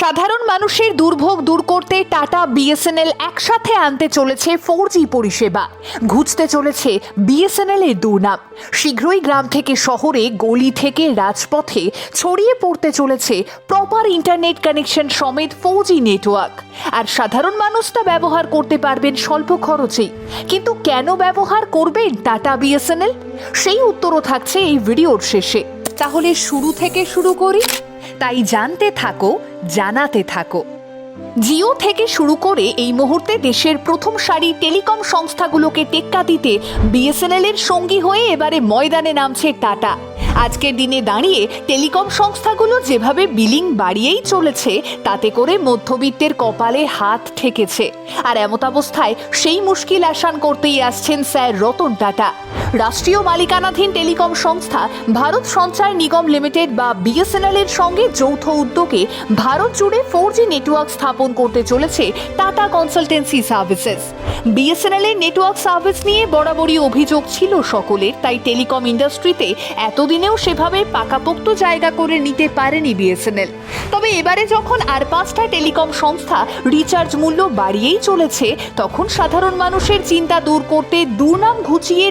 সাধারণ মানুষের দুর্ভোগ দূর করতে টাটা বিএসএনএল একসাথে আনতে চলেছে ফোর জি পরিষেবা। ঘুচতে চলেছে বিএসএনএল এর দুর্নাম। শীঘ্রই গ্রাম থেকে শহরে, গলি থেকে রাজপথে ছড়িয়ে পড়তে চলেছে প্রপার ইন্টারনেট কানেকশন সমেত ফোর জি নেটওয়ার্ক আর সাধারণ মানুষ তা ব্যবহার করতে পারবেন স্বল্প খরচেই। কিন্তু কেন ব্যবহার করবেন টাটা বিএসএনএল? সেই উত্তরও থাকছে এই ভিডিওর শেষে। তাহলে শুরু থেকে শুরু করি। তাই জানতে থাকো, জানাতে থাকো। জিও থেকে শুরু করে এই মুহূর্তে দেশের প্রথম সারি টেলিকম সংস্থাগুলোকে টেক্কা দিতে বিএসএনএল এর সঙ্গী হয়ে এবারে ময়দানে নামছে টাটা। আজকের দিনে দাঁড়িয়ে টেলিকম সংস্থাগুলো যেভাবে বিলিং বাড়িয়েই চলেছে, তাতে করে মধ্যবিত্তের কপালে হাত ঠেকেছে। আর এমতাবস্থায় সেই মুশকিল আসান করতেই আসছেন স্যার রতন টাটা। রাষ্ট্রীয় মালিকানাধীন টেলিকম সংস্থা ভারত সঞ্চার নিগম লিমিটেড বা বিএসএনএল এর সঙ্গে যৌথ উদ্যোগে ভারত জুড়ে ফোর জি নেটওয়ার্ক স্থাপন করতে চলেছে টাটা কনসালটেন্সি সার্ভিসেস। বিএসএনএল এর নেটওয়ার্ক সার্ভিস নিয়ে বরাবরই অভিযোগ ছিল সকলের, তাই টেলিকম ইন্ডাস্ট্রিতে এতদিনেও সেভাবে পাকাপোক্ত জায়গা করে নিতে পারেনি বিএসএনএল তবে এবারে যখন আর পাঁচটা টেলিকম সংস্থা রিচার্জ মূল্য বাড়িয়েই চলেছে, তখন সাধারণ মানুষের চিন্তা দূর করতে দুর্নাম ঘুচিয়ে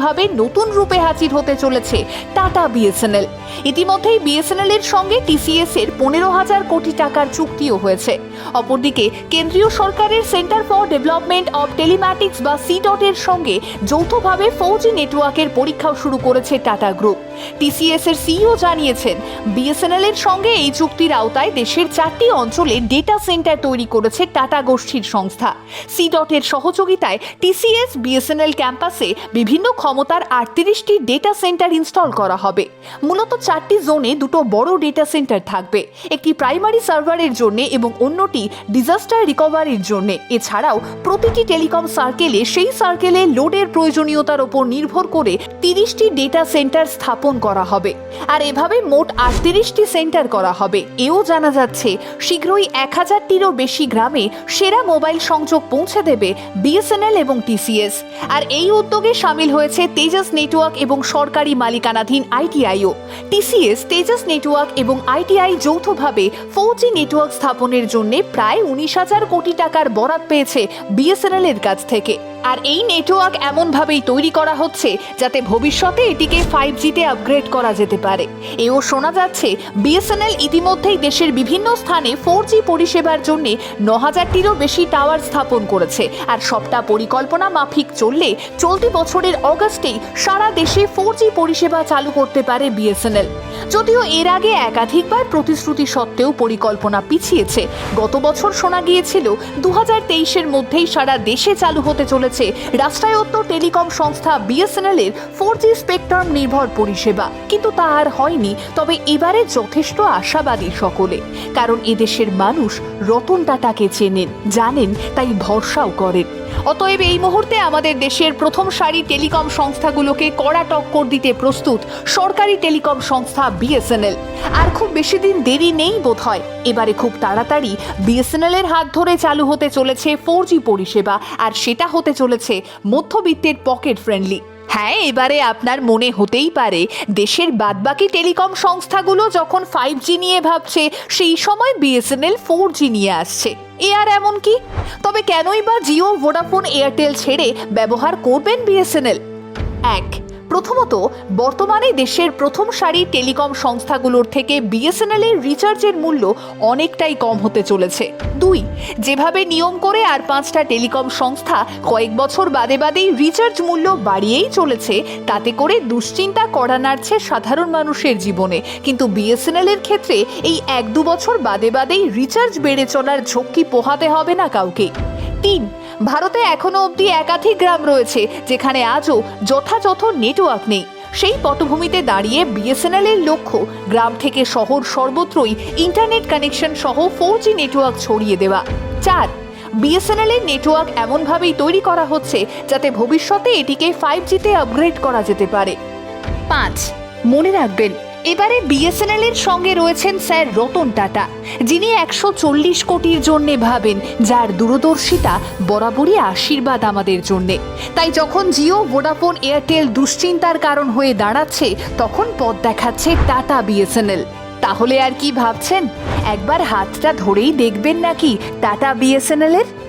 নতুনভাবে নতুন রূপে হাজির হতে চলেছে টাটা বিএসএনএল। ইতিমধ্যেই বিএসএনএল এর সঙ্গে টিসিএস এর পনেরো হাজার কোটি টাকার চুক্তিও হয়েছে। অপরদিকে কেন্দ্রীয় সরকারের Centre for Development of Telematics বা সি এর সঙ্গে যৌথভাবে ফৌজি নেটওয়ার্কের পরীক্ষাও শুরু করেছে টাটা গ্রুপ। টিসিএস এর সিইও জানিয়েছেন, বিএসএনএল এর সঙ্গে এই চুক্তির আওতায় দেশের চারটি অঞ্চলে ডেটা সেন্টার তৈরি করেছে টাটা গোষ্ঠীর সংস্থা। সি এর সহযোগিতায় টিসিএস বিএসএনএল ক্যাম্পাসে বিভিন্ন ক্ষমতার আটত্রিশটি ডেটা সেন্টার ইনস্টল করা হবে। মূলত চারটি জোনে দুটো বড় ডেটা সেন্টার থাকবে। একটি প্রাইমারি সার্ভারের জন্য এবং অন্যটি ডিজাস্টার রিকভারির জন্য। এছাড়াও প্রতিটি টেলিকম সার্কেলে সেই সার্কেলে লোডের প্রয়োজনীয়তার ওপর নির্ভর করে তিরিশটি ডেটা সেন্টার স্থাপন করা হবে। আর এভাবে মোট আটত্রিশটি সেন্টার করা হবে। এও জানা যাচ্ছে, শীঘ্রই এক হাজারটিরও বেশি গ্রামে সেরা মোবাইল সংযোগ পৌঁছে দেবে বিএসএনএল এবং টিসিএস। আর এই উদ্যোগে সামিল হয়েছে তেজাস নেটওয়ার্ক এবং সরকারি মালিকানাধীন আইটিআইও। টিসিএস, তেজাস নেটওয়ার্ক এবং আইটিআই যৌথভাবে ফোর নেটওয়ার্ক স্থাপনের জন্য প্রায় উনিশ হাজার কোটি টাকার বরাদ পেয়েছে বিএসএনএল এর কাছ থেকে। আর এই নেটওয়ার্ক এমনভাবেই তৈরি করা হচ্ছে যাতে ভবিষ্যতে এটিকে ফাইভ জিতে আপগ্রেড করা যেতে পারে। এও শোনা যাচ্ছে, বিএসএনএল ইতিমধ্যেই দেশের বিভিন্ন স্থানে ফোর জি পরিষেবার জন্য ন হাজারটিরও বেশি টাওয়ার স্থাপন করেছে। আর সবটা পরিকল্পনা মাফিক চললে চলতি বছরের অগস্টেই সারা দেশে ফোর পরিষেবা চালু করতে পারে বিএসএনএল যদিও এর আগে একাধিকবার প্রতিশ্রুতি সত্ত্বেও পরিকল্পনা পিছিয়েছে। গত বছর শোনা গিয়েছিল দু হাজার মধ্যেই সারা দেশে চালু হতে চলেছে রাষ্ট্রায়ত্ত টেলিকম সংস্থা বিএসএনএল এর ফোর জি স্পেকট্রাম নির্ভর পরিষেবা। কিন্তু তা আর হয়নি, তবে এবারে যথেষ্ট আশাবাদী সকলে। কারণ এদেশের মানুষ রতন টাটাকে চেনেন, জানেন, তাই ভরসাও করেন। অতএব এই মুহূর্তে আমাদের দেশের প্রথম সারি টেলিকম সংস্থাগুলোকে কড়া টক্কর দিতে প্রস্তুত সরকারি টেলিকম সংস্থা বিএসএনএল। আর খুব বেশি দিন দেরি নেই বোধ হয় এবারে খুব তাড়াতাড়ি বিএসএনএল এর হাত ধরে চালু হতে চলেছে ফোর পরিষেবা, আর সেটা হতে চলেছে মধ্যবিত্তের পকেট ফ্রেন্ডলি হ্যাঁ এবারে আপনার মনে হতেই পারে, দেশের বাদবাকি টেলিকম সংস্থাগুলো যখন ফাইভ জি নিয়ে ভাবছে, সেই সময় বিএসএনএল ফোর জি নিয়ে আসছে। এ আর এমন কি? তবে কেনই বা জিও ভোডাফোন এয়ারটেল ছেড়ে ব্যবহার করবেন বিএসএনএল এক প্রথমত, বর্তমানে দেশের প্রথম সারি টেলিকম সংস্থাগুলোর থেকে বিএসএনএল এর রিচার্জের মূল্য অনেকটাই কম হতে চলেছে। দুই, যেভাবে নিয়ম করে আর পাঁচটা টেলিকম সংস্থা কয়েক বছর বাদে বাদেই রিচার্জ মূল্য বাড়িয়েই চলেছে, তাতে করে দুশ্চিন্তা করা নাড়ছে সাধারণ মানুষের জীবনে। কিন্তু বিএসএনএল এর ক্ষেত্রে এই এক দু বছর বাদে বাদেই রিচার্জ বেড়ে চলার ঝক্কি পোহাতে হবে না কাউকে। তিন ভারতে এখনও অবধি একাধিক গ্রাম রয়েছে, যেখানে আজও যথাযথ নেটওয়ার্ক নেই। সেই পটভূমিতে দাঁড়িয়ে বিএসএনএল এর লক্ষ্য, গ্রাম থেকে শহর সর্বত্রই ইন্টারনেট কানেকশন সহ ফোর জি নেটওয়ার্ক ছড়িয়ে দেওয়া। চার বিএসএনএল এর নেটওয়ার্ক এমনভাবেই তৈরি করা হচ্ছে, যাতে ভবিষ্যতে এটিকে ফাইভ জিতে আপগ্রেড করা যেতে পারে। পাঁচ, মনে রাখবেন এবারে বিএসএনএল এর সঙ্গে রয়েছেন স্যার রতন টাটা। যিনি একশো চল্লিশ কোটির জন্যে ভাবেন, যার দূরদর্শিতা বরাবরই আশীর্বাদ আমাদের জন্যে। তাই যখন জিও, ভোডাফোন, এয়ারটেল দুশ্চিন্তার কারণ হয়ে দাঁড়াচ্ছে, তখন পথ দেখাচ্ছে টাটা বিএসএনএল। তাহলে আর কি ভাবছেন? একবার হাতটা ধরেই দেখবেন নাকি টাটা বিএসএনএল এর